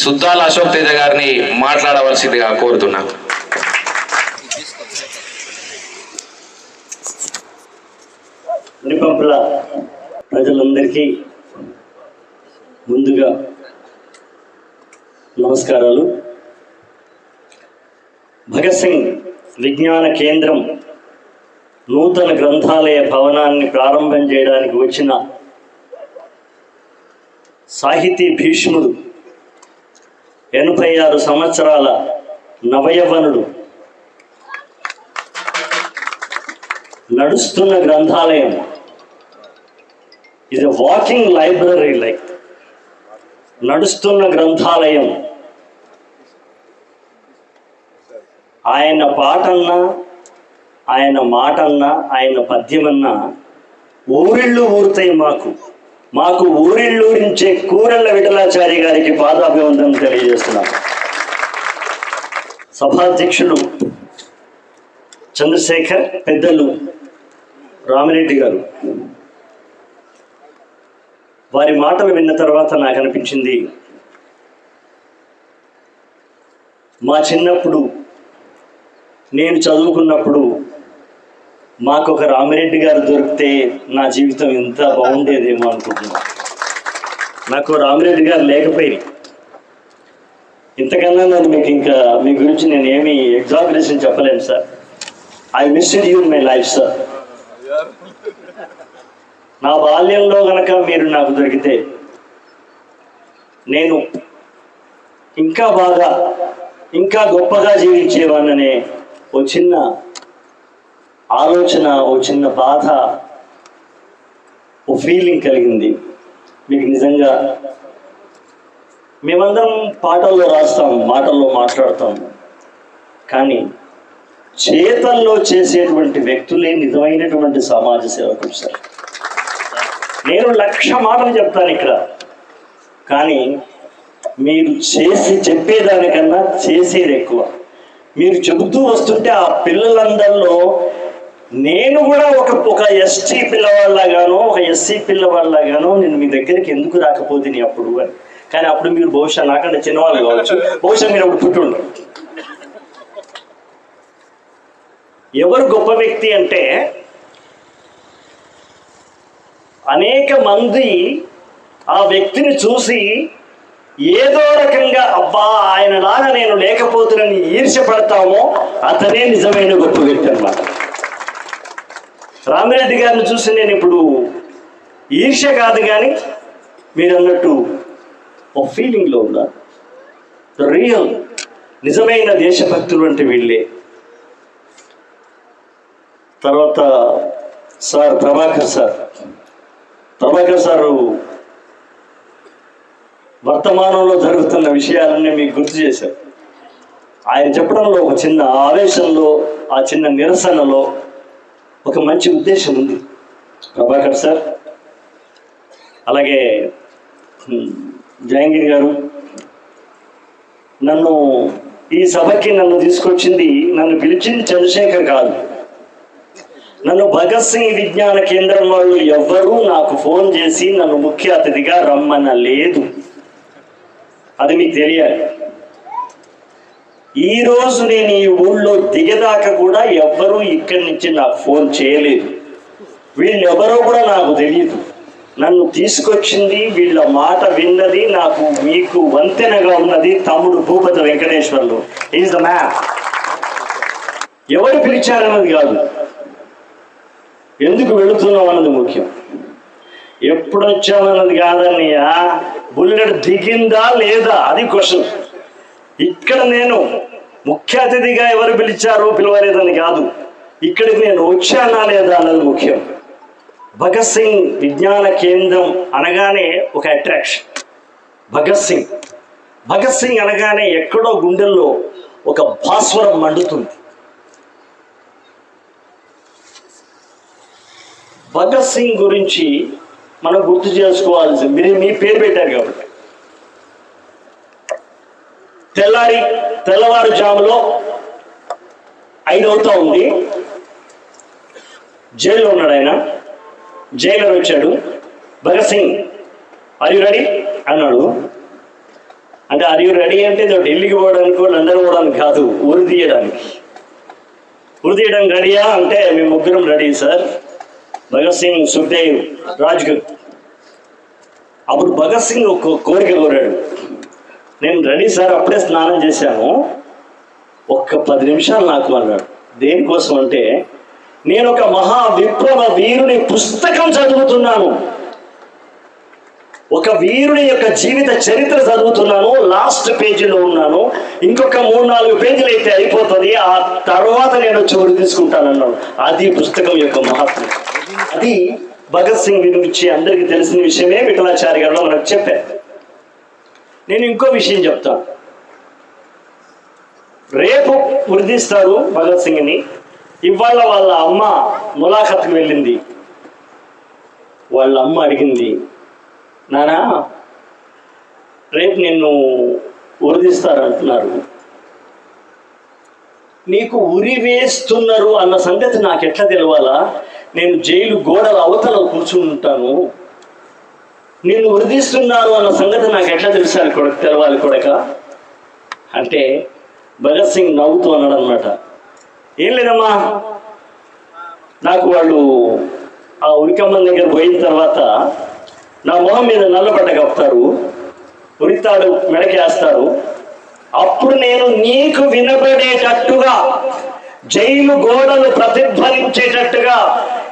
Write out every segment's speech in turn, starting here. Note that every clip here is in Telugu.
సుద్దాల అశోక్ తేజ గారిని మాట్లాడవలసిందిగా కోరుతున్నా. అన్నిపంపుల ప్రజలందరికీ ముందుగా నమస్కారాలు. భగత్ సింగ్ విజ్ఞాన కేంద్రం నూతన గ్రంథాలయ భవనాన్ని ప్రారంభం చేయడానికి వచ్చిన సాహితీ భీష్ముడు ఎనభై ఆరు సంవత్సరాల నవయవనుడు. నడుస్తున్న గ్రంథాలయం. ఇది వాకింగ్ లైబ్రరీ లైక్. నడుస్తున్న గ్రంథాలయం. ఆయన పాటన్నా ఆయన మాటన్నా ఆయన పద్యమన్నా ఊరిళ్ళు ఊరుతాయి మాకు. మాకు ఊరిళ్ళూరించే కూరెళ్ళ విఠలాచారి గారికి పాదాభివందనం తెలియజేస్తున్నాం. సభాధ్యక్షులు చంద్రశేఖర్ పెద్దలు రామిరెడ్డి గారు. వారి మాటలు విన్న తర్వాత నాకు అనిపించింది మా చిన్నప్పుడు నేను చదువుకున్నప్పుడు మాకు ఒక రామిరెడ్డి గారు దొరికితే నా జీవితం ఎంత బాగుండేదేమో అనుకుంటున్నాను నాకు రామిరెడ్డి గారు లేకపోయింది ఇంతకన్నా నేను మీకు ఇంకా మీ గురించి నేను ఏమి ఎగ్జామినేషన్ చెప్పలేను sir I miss you my life sir నా బాల్యంలో గనక మీరు నాకు దొరికితే నేను ఇంకా బాగా ఇంకా గొప్పగా జీవించేవాడిననే ఓ చిన్న ఆలోచన ఓ చిన్న బాధ ఓ ఫీలింగ్ కలిగింది. మీకు నిజంగా మేమందరం పాటల్లో రాస్తాం మాటల్లో మాట్లాడతాం. కానీ చేతల్లో చేసేటువంటి వ్యక్తులే నిజమైనటువంటి సమాజ సేవకులు సార్. నేను లక్ష మాటలు చెప్తాను ఇక్కడ. కానీ మీరు చేసి చెప్పేదానికన్నా చేసేది ఎక్కువ. మీరు చెబుతూ వస్తుంటే ఆ పిల్లలందరిలో నేను కూడా ఒక ఒక ఎస్టీ పిల్లవాళ్ళగానో ఒక ఎస్సీ పిల్లవాళ్ళగానో నేను మీ దగ్గరికి ఎందుకు రాకపోతే అప్పుడు అని. కానీ అప్పుడు మీరు బహుశా నాకంటే చిన్నవాళ్ళు కావచ్చు. బహుశా మీరు అప్పుడు పుట్టుండరు ఎవరు గొప్ప వ్యక్తి అంటే అనేక మంది ఆ వ్యక్తిని చూసి ఏదో రకంగా అబ్బా ఆయనలాగా నేను లేకపోతున్నాను ఈర్ష్యపడతామో అతనే నిజమైన గొప్ప వ్యక్తి అన్నమాట. రామిరెడ్డి గారిని చూసి నేను ఇప్పుడు ఈర్ష్య కాదు కానీ మీరు అన్నట్టు ఒక ఫీలింగ్లో ఉందా రియల్ నిజమైన దేశభక్తులు అంటే వీళ్ళే. తర్వాత sir Prabhakar sir. Prabhakar sir వర్తమానంలో జరుగుతున్న విషయాలన్నీ మీకు గుర్తు చేశారు. ఆయన చెప్పడంలో ఒక చిన్న ఆవేశంలో ఆ చిన్న నిరసనలో ఒక మంచి ఉద్దేశం ఉంది. ప్రభాకర్ సార్ అలాగే హ్మ్, గారు నన్ను ఈ సభకి నన్ను తీసుకొచ్చింది నన్ను పిలిచింది చంద్రశేఖర్ కాదు. నన్ను భగత్ సింగ్ విజ్ఞాన కేంద్రం వాళ్ళు ఎవ్వరూ నాకు ఫోన్ చేసి నన్ను ముఖ్య అతిథిగా రమ్మనలేదు. అది మీకు తెలియాలి. ఈ రోజు నేను ఈ ఊళ్ళో దిగదాకా కూడా ఎవ్వరూ ఇక్కడి నుంచి నాకు ఫోన్ చేయలేదు. వీళ్ళు ఎవరో కూడా నాకు తెలియదు నన్ను తీసుకొచ్చింది వీళ్ళ మాట విన్నది నాకు మీకు వంతెనగా ఉన్నది తమ్ముడు Bhupathi Venkateswarlu. Is the man ఎవరు పిలిచారన్నది కాదు. ఎందుకు వెళుతున్నాం అన్నది ముఖ్యం. ఎప్పుడు వచ్చామన్నది కాదన్నయ్యా. బుల్లెట్ దిగిందా లేదా? అది క్వశ్చన్. ఇక్కడ నేను ముఖ్య అతిథిగా ఎవరు పిలిచారో పిలవలేదని కాదు. ఇక్కడికి నేను వచ్చానా లేదా అన్నది ముఖ్యం. భగత్ సింగ్ విజ్ఞాన కేంద్రం అనగానే ఒక అట్రాక్షన్ భగత్ సింగ్. భగత్ సింగ్ అనగానే ఎక్కడో గుండెల్లో ఒక భాస్వరం మండుతుంది. భగత్ సింగ్ గురించి మనం గుర్తు చేసుకోవాల్సి మీరు మీ పేరు పెట్టారు కాబట్టి. తెల్లారి తెల్లవారుజాములో ఐదు అవుతా ఉంది. జైల్లో ఉన్నాడు ఆయన. జైలర్ వచ్చాడు. Bhagat Singh are you ready అన్నాడు. అంటే అరి రెడీ అంటే ఢిల్లీకి పోవడానికి లండన్ పోవడానికి కాదు ఉరి తీయడానికి. ఉరి తీయడానికి రెడీయా? అంటే మేము ముగ్గురం రెడీ సార్. భగత్ సింగ్ సుఖదేవ్ రాజ్గుర్ అప్పుడు భగత్ సింగ్ ఒక కోరిక కోరాడు. నేను రెడీ సార్ అప్పుడే స్నానం చేశాను. ఒక్క పది నిమిషాలు నాకు అన్నాడు. దేనికోసం అంటే నేను ఒక మహా విప్లవ వీరుని పుస్తకం చదువుతున్నాను. ఒక వీరుని యొక్క జీవిత చరిత్ర చదువుతున్నాను లాస్ట్ పేజీలో ఉన్నాను. ఇంకొక మూడు నాలుగు పేజీలు అయితే అయిపోతుంది ఆ తర్వాత నేను చోటు తీసుకుంటానన్నాను అది పుస్తకం యొక్క మహత్వం అది భగత్ సింగ్ గురించి అందరికీ తెలిసిన విషయమే విఠలాచారి గారు మనకు చెప్పారు. నేను ఇంకో విషయం చెప్తాను రేపు వృద్ధిస్తారు భగత్ సింగ్ని. ఇవాళ వాళ్ళ అమ్మ ములాఖత్కి వెళ్ళింది. వాళ్ళ అమ్మ అడిగింది నానా రేపు నిన్ను ఉరిదిస్తారంటున్నారు నీకు ఉరి వేస్తున్నారు అన్న సంగతి నాకు ఎట్లా తెలవాలా? నేను జైలు గోడల అవతల కూర్చుని ఉంటాను. నిన్ను ఉరిదిస్తున్నారు అన్న సంగతి నాకు ఎట్లా తెలుసా కొడుకు తెలవాలి కొడక? అంటే భగత్ సింగ్ నవ్వుతూ అన్నాడు అనమాట ఏం లేదమ్మా? నాకు వాళ్ళు ఆ ఉరికమ్మన్ దగ్గర పోయిన తర్వాత నా మొహం మీద నల్లబట్ట కప్పుతారు ఉరితాడు మెడకేస్తారు. అప్పుడు నేను నీకు వినబడేటట్టుగా జైలు గోడలు ప్రతిధ్వనించేటట్టుగా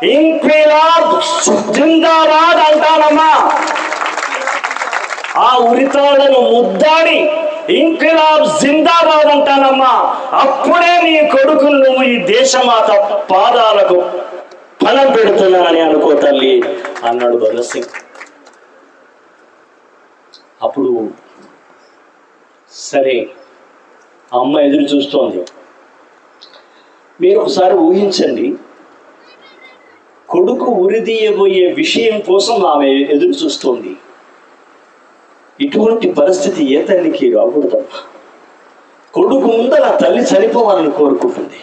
ఇంక్విలాబ్ జిందాబాద్ అంటానమ్మా. ఆ ఉరితాళ్ళను ముద్దాడి ఇంకిలాబ్ జిందాబాద్ అంటానమ్మా. అప్పుడే నీ కొడుకులు నువ్వు ఈ దేశమాత పాదాలకు ఫలం పెడుతున్నానని అనుకో తల్లి అన్నాడు భగత్ సింగ్ అప్పుడు సరే ఆ అమ్మ ఎదురు చూస్తోంది. మీరు ఒకసారి ఊహించండి కొడుకు ఉరిదీయబోయే విషయం కోసం ఆమె ఎదురు చూస్తోంది. ఇటువంటి పరిస్థితి ఏ తల్లికి రాకూడదమ్మా కొడుకు ముందల తల్లి చనిపోవాలని కోరుకుంటుంది.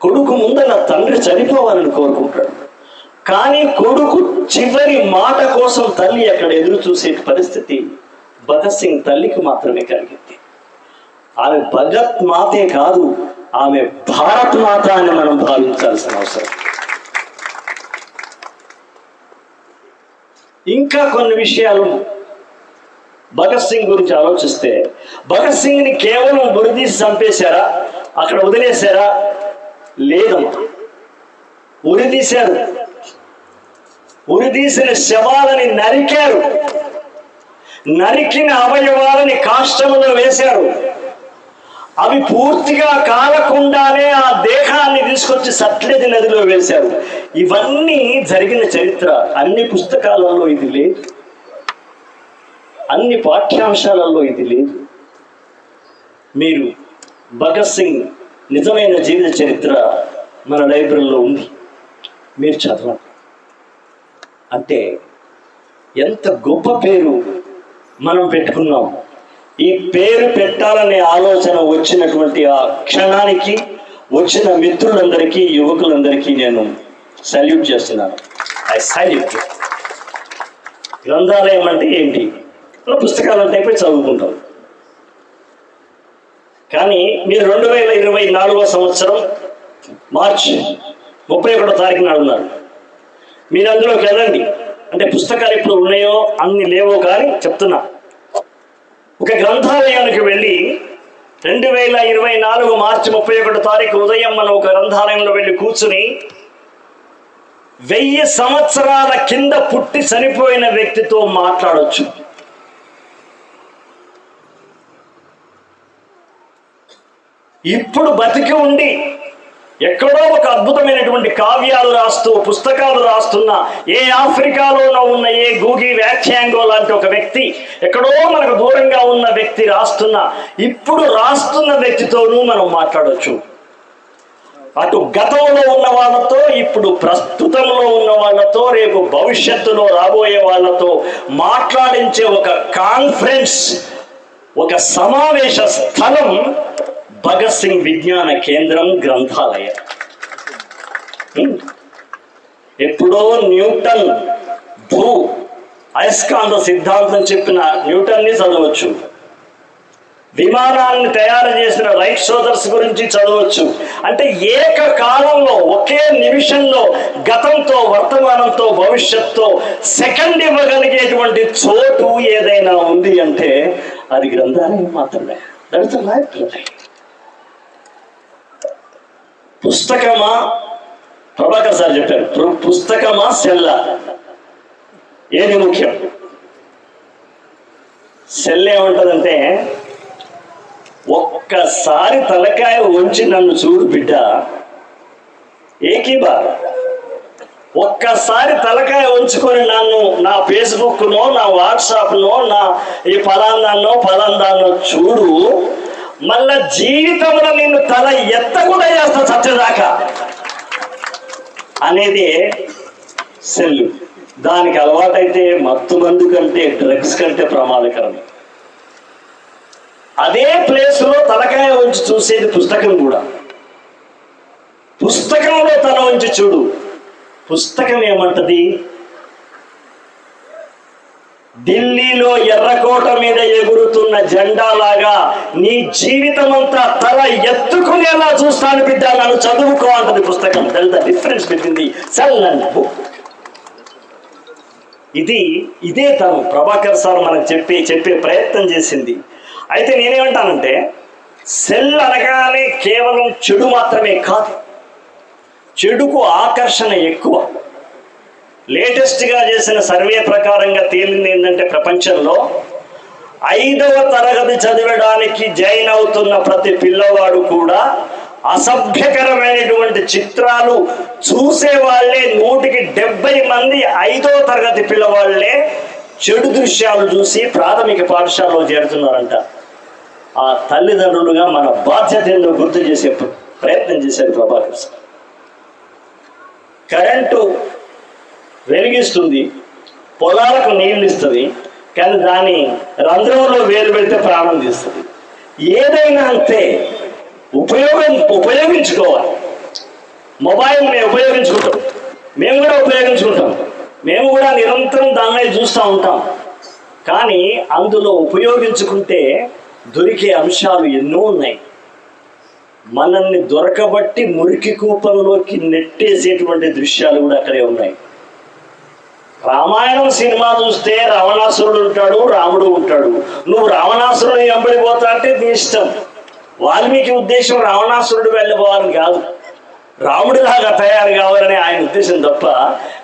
కొడుకు ముందల తండ్రి చనిపోవాలని కోరుకుంటాడు. కానీ కొడుకు చివరి మాట కోసం తల్లి అక్కడ ఎదురు చూసే పరిస్థితి భగత్ సింగ్ తల్లికి మాత్రమే కలిగింది. ఆమె భగత్ మాతే కాదు ఆమె భారత్ మాత అని మనం భావించాల్సిన అవసరం. ఇంకా కొన్ని విషయాలు భగత్ సింగ్ గురించి ఆలోచిస్తే భగత్ సింగ్ని కేవలం ఉరిదీసి చంపేశారా? అక్కడ వదిలేశారా? లేదమ్మా. ఉరిదీశారు. ఉరిదీసిన శవాలని నరికారు. నరికిన అవయవాలని కాష్టములో వేశారు. అవి పూర్తిగా కాలకుండానే ఆ దేహాన్ని తీసుకొచ్చి సట్లెది నదిలో వేశారు. ఇవన్నీ జరిగిన చరిత్ర. అన్ని పుస్తకాలలో ఇది లేదు. అన్ని పాఠ్యాంశాలలో ఇది లేదు. మీరు భగత్ సింగ్ నిజమైన జీవిత చరిత్ర మన లైబ్రరీలో ఉంది. మీరు చదవండి. అంటే ఎంత గొప్ప పేరు మనం పెట్టుకున్నాం. ఈ పేరు పెట్టాలనే ఆలోచన వచ్చినటువంటి ఆ క్షణానికి వచ్చిన మిత్రులందరికీ యువకులందరికీ నేను సల్యూట్ చేస్తున్నాను. ఐ సల్యూట్ గ్రంథాలయం అంటే ఏంటి? పుస్తకాలు అంటే పోయి చదువుకుంటాం. కానీ మీరు రెండు వేల ఇరవై నాలుగో సంవత్సరం మార్చ్ ముప్పై ఒకటో తారీఖు నాడు ఉన్నారు మీరు అందులోకి వెళ్ళండి. అంటే పుస్తకాలు ఎప్పుడు ఉన్నాయో అన్ని లేవో కానీ చెప్తున్నా. ఒక గ్రంథాలయానికి వెళ్ళి రెండు వేల ఇరవై నాలుగు మార్చి ముప్పై ఒకటో తారీఖు ఉదయం మనం ఒక గ్రంథాలయంలో వెళ్ళి కూర్చుని వెయ్యి సంవత్సరాల కింద పుట్టి చనిపోయిన వ్యక్తితో మాట్లాడొచ్చు. ఇప్పుడు బతికి ఉండి ఎక్కడో ఒక అద్భుతమైనటువంటి కావ్యాలు రాస్తూ పుస్తకాలు రాస్తున్న ఏ ఆఫ్రికాలోనో ఉన్న ఏ గూగి వ్యాఖ్యాంగో లాంటి ఒక వ్యక్తి ఎక్కడో మనకు దూరంగా ఉన్న వ్యక్తి రాస్తున్న ఇప్పుడు రాస్తున్న వ్యక్తితోనూ మనం మాట్లాడవచ్చు అటు గతంలో ఉన్న వాళ్ళతో ఇప్పుడు ప్రస్తుతంలో ఉన్న వాళ్ళతో రేపు భవిష్యత్తులో రాబోయే వాళ్ళతో మాట్లాడించే ఒక కాన్ఫరెన్స్ ఒక సమావేశ స్థలం భగత్ సింగ్ విజ్ఞాన కేంద్రం గ్రంథాలయం. ఎప్పుడో న్యూటన్ భూ అయస్కాంత సిద్ధాంతం చెప్పిన న్యూటన్ని చదవచ్చు. విమానాన్ని తయారు చేసిన రైట్ సోదర్స్ గురించి చదవచ్చు. అంటే ఏకకాలంలో ఒకే నిమిషంలో గతంతో వర్తమానంతో భవిష్యత్తుతో సెకండ్ ఇవ్వగలిగేటువంటి చోటు ఏదైనా ఉంది అంటే అది గ్రంథాలయం మాత్రమే. దట్స్ లైఫ్ పుస్తకమా? ప్రభాకర్ సార్ చెప్పారు. పుస్తకమా సెల్ల? ఏది ముఖ్యం? సెల్ ఏమంటదంటే ఒక్కసారి తలకాయ ఉంచి నన్ను చూడు బిడ్డ. ఏకీబా ఒక్కసారి తలకాయ ఉంచుకొని నన్ను నా ఫేస్బుక్నో నా వాట్సాప్నో నా ఈ ఫలాందాన్నో ఫలాందాన్నో చూడు మళ్ళా జీవితంలో నిన్ను తల ఎత్తకుండా చేస్తా చచ్చేదాకా అనేది సెల్. దానికి అలవాటైతే మత్తు మందు కంటే డ్రగ్స్ కంటే ప్రమాదకరం. అదే ప్లేస్లో తలకాయ ఉంచి చూసేది పుస్తకం కూడా. పుస్తకంలో తల ఉంచి చూడు. పుస్తకం ఏమంటది? ఢిల్లీలో ఎర్రకోట మీద ఎగురుతున్న జెండాలాగా నీ జీవితం అంతా తల ఎత్తుకునేలా చూస్తాను బిడ్డ. నన్ను చదువుకో అంటది పుస్తకం తెలుద difference between the cell and book ఇది ఇదే తను ప్రభాకర్ సార్ మనకు చెప్పి చెప్పే ప్రయత్నం చేసింది. అయితే నేనేమంటానంటే సెల్ అనగానే కేవలం చెడు మాత్రమే కాదు. చెడుకు ఆకర్షణ ఎక్కువ. లేటెస్ట్గా చేసిన సర్వే ప్రకారంగా తేలింది ఏంటంటే ప్రపంచంలో ఐదవ తరగతి చదివడానికి జాయిన్ అవుతున్న ప్రతి పిల్లవాడు కూడా అసభ్యకరమైనటువంటి చిత్రాలు చూసే వాళ్ళే నూటికి డెబ్బై మంది ఐదవ తరగతి పిల్లవాళ్ళే చెడు దృశ్యాలు చూసి ప్రాథమిక పాఠశాలలో చేరుతున్నారంట. ఆ తల్లిదండ్రులుగా మన బాధ్యత ఏందో గుర్తు చేసే ప్రయత్నం చేశారు ప్రభాకర్ సార్. కరెంటు వెలిగిస్తుంది పొలాలకు నీళ్ళు ఇస్తుంది కానీ దాని రంధ్రంలో వేలు పెడితే ప్రాణం తీస్తుంది. ఏదైనా అంతే ఉపయోగం ఉపయోగించుకోవాలి. మొబైల్ మేము ఉపయోగించుకుంటాం. మేము కూడా ఉపయోగించుకుంటాం. మేము కూడా నిరంతరం దాన్ని చూస్తూ ఉంటాం. కానీ అందులో ఉపయోగించుకుంటే దొరికే అంశాలు ఎన్నో ఉన్నాయి. మనల్ని దొరకబట్టి మురికి కూపంలోకి నెట్టేసేటువంటి దృశ్యాలు కూడా అక్కడే ఉన్నాయి. రామాయణం సినిమా చూస్తే రావణాసురుడు ఉంటాడు రాముడు ఉంటాడు. నువ్వు రావణాసురుడు ఎంబడిపోతా అంటే నీ ఇష్టం. వాల్మీకి ఉద్దేశం రావణాసురుడు వెళ్ళిపోవాలని కాదు. రాముడిలాగా తయారు కావాలని ఆయన ఉద్దేశం తప్ప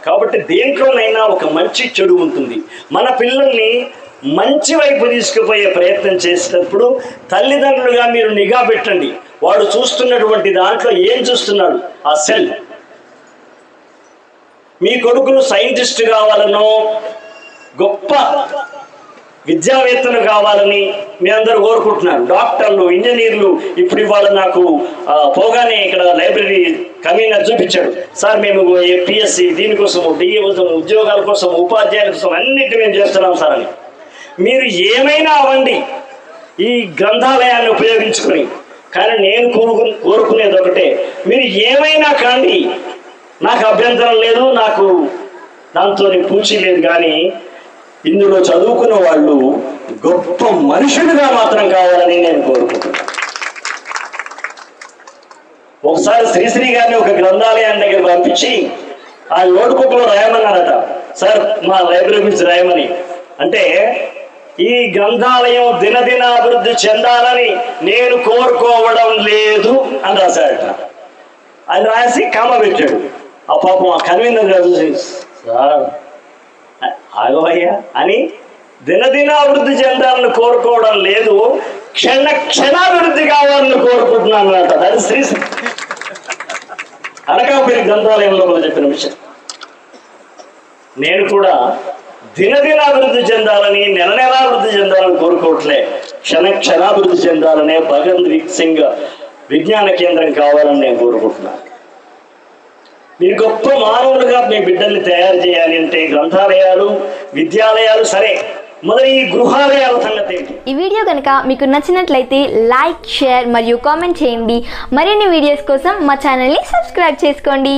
కాబట్టి దేంట్లోనైనా ఒక మంచి చెడు ఉంటుంది. మన పిల్లల్ని మంచి వైపు తీసుకుపోయే ప్రయత్నం చేసేటప్పుడు తల్లిదండ్రులుగా మీరు నిఘా పెట్టండి. వాడు చూస్తున్నటువంటి దాంట్లో ఏం చూస్తున్నాడు? ఆ సెల్. మీ కొడుకులు సైంటిస్ట్ కావాలనో గొప్ప విద్యావేత్తలు కావాలని మీ అందరూ కోరుకుంటున్నారు. డాక్టర్లు ఇంజనీర్లు ఇప్పుడు ఇవాళ నాకు పోగానే ఇక్కడ లైబ్రరీ కన్వీనర్ చూపించాడు. సార్ మేము పిఎస్సి దీనికోసం డిఏ కోసం ఉద్యోగాల కోసం ఉపాధ్యాయుల కోసం అన్నిటి మేము చేస్తున్నాం సార్ అని. మీరు ఏమైనా అవ్వండి ఈ గ్రంథాలయాన్ని ఉపయోగించుకొని. కానీ నేను కోరుకు కోరుకునేది ఒకటే మీరు ఏమైనా కాండి నాకు అభ్యంతరం లేదు నాకు దాంతో పూచి లేదు కానీ ఇందులో చదువుకున్న వాళ్ళు గొప్ప మనుషులుగా మాత్రం కావాలని నేను కోరుకుంటున్నాను. ఒకసారి శ్రీశ్రీ గారిని ఒక గ్రంథాలయాన్ని దగ్గర పంపించి ఆ నోట్బుక్లో రాయమన్నారట సార్ మా లైబ్రరీ గురించి రాయమని. అంటే ఈ గ్రంథాలయం దినదిన అభివృద్ధి చెందాలని నేను కోరుకోవడం లేదు అని రాశాడట ఆయన రాసి కామ పెట్టాడు. ఆ పాపం ఆ కన్వీనర్ గారు చూసి సార్ ఆగవయ్యా అని దినదిన అభివృద్ధి చెందాలని కోరుకోవడం లేదు క్షణ క్షణాభివృద్ధి కావాలని కోరుకుంటున్నాను అంట. అది శ్రీ అనకాపల్లి గ్రంథాలయంలో కూడా చెప్పిన విషయం. నేను కూడా దినదిన అభివృద్ధి చెందాలని నెల నెల అభివృద్ధి చెందాలని కోరుకోవట్లే. క్షణ క్షణాభివృద్ధి చెందాలనే భగవంత్ సింగ్ విజ్ఞాన కేంద్రం కావాలని నేను కోరుకుంటున్నాను. మీరు గొప్ప మానవులుగా మీ బిడ్డల్ని తయారు చేయాలి అంటే గ్రంథాలయాలు విద్యాలయాలు సరే మొదలు గృహాలయాల సంగతి ఈ వీడియో కనుక మీకు నచ్చినట్లయితే లైక్ షేర్ మరియు కామెంట్ చేయండి. మరిన్ని వీడియోస్ కోసం మా ఛానల్ని సబ్స్క్రైబ్ చేసుకోండి.